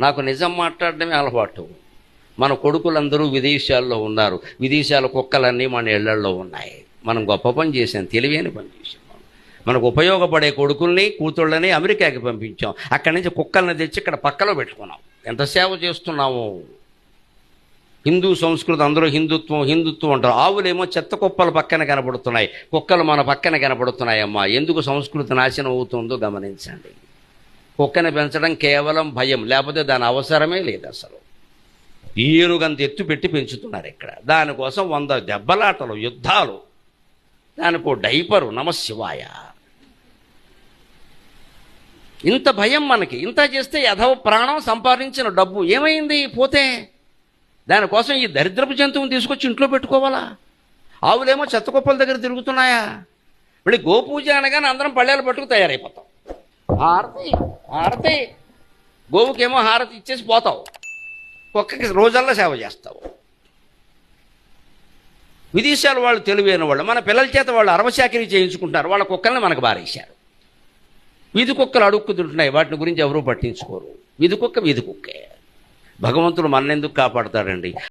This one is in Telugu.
నాకు నిజం మాట్లాడడమే అలవాటు. మన కొడుకులందరూ విదేశాల్లో ఉన్నారు. విదేశాల కుక్కలన్నీ మన ఇళ్ళల్లో ఉన్నాయి. మనం గొప్ప పని చేసాం తెలివైన పని చేసాం మనకు ఉపయోగపడే కొడుకుల్ని కూతుళ్ళని అమెరికాకి పంపించాం. అక్కడి నుంచి కుక్కల్ని తెచ్చి ఇక్కడ పక్కలో పెట్టుకున్నాం. ఎంత సేవ చేస్తున్నాము హిందూ సంస్కృతి అందరూ హిందుత్వం హిందుత్వం అంటారు. ఆవులేమో చెత్త కుప్పల పక్కన కనపడుతున్నాయి కుక్కలు మన పక్కన కనపడుతున్నాయమ్మా ఎందుకు సంస్కృతి నాశనం అవుతుందో గమనించండి. కుక్కని పెంచడం కేవలం భయం లేకపోతే దాని అవసరమే లేదు అసలు. ఏనుగంత ఎత్తు పెట్టి పెంచుతున్నారు ఇక్కడ. దానికోసం వంద దెబ్బలాటలు యుద్ధాలు. దానికో డైపరు నమశివాయ ఇంత భయం మనకి. ఇంత చేస్తే యథవ ప్రాణం సంపాదించిన డబ్బు. ఏమైంది? పోతే దానికోసం ఈ దరిద్రపు జంతువుని తీసుకొచ్చి ఇంట్లో పెట్టుకోవాలా? ఆవులేమో చెత్త కుప్పల దగ్గర తిరుగుతున్నాయా? మళ్ళీ గోపూజ అనగానే అందరం పళ్ళేలు పట్టుకు తయారైపోతాం. హారతి హారతి. గోవుకేమో హారతి ఇచ్చేసి పోతావు. కుక్కకి రోజల్లా సేవ చేస్తావు. విదేశాల వాళ్ళు తెలివైన వాళ్ళు మన పిల్లల చేత వాళ్ళు అరవశాకిరి చేయించుకుంటారు వాళ్ళ కుక్కల్ని మనకు బారేశారు. వీధి కుక్కలు అడుక్కుతుంటున్నాయి. వాటిని గురించి ఎవరూ పట్టించుకోరు. వీధి కుక్క వీధి కుక్కే. భగవంతుడు మనెందుకు కాపాడతాడండి?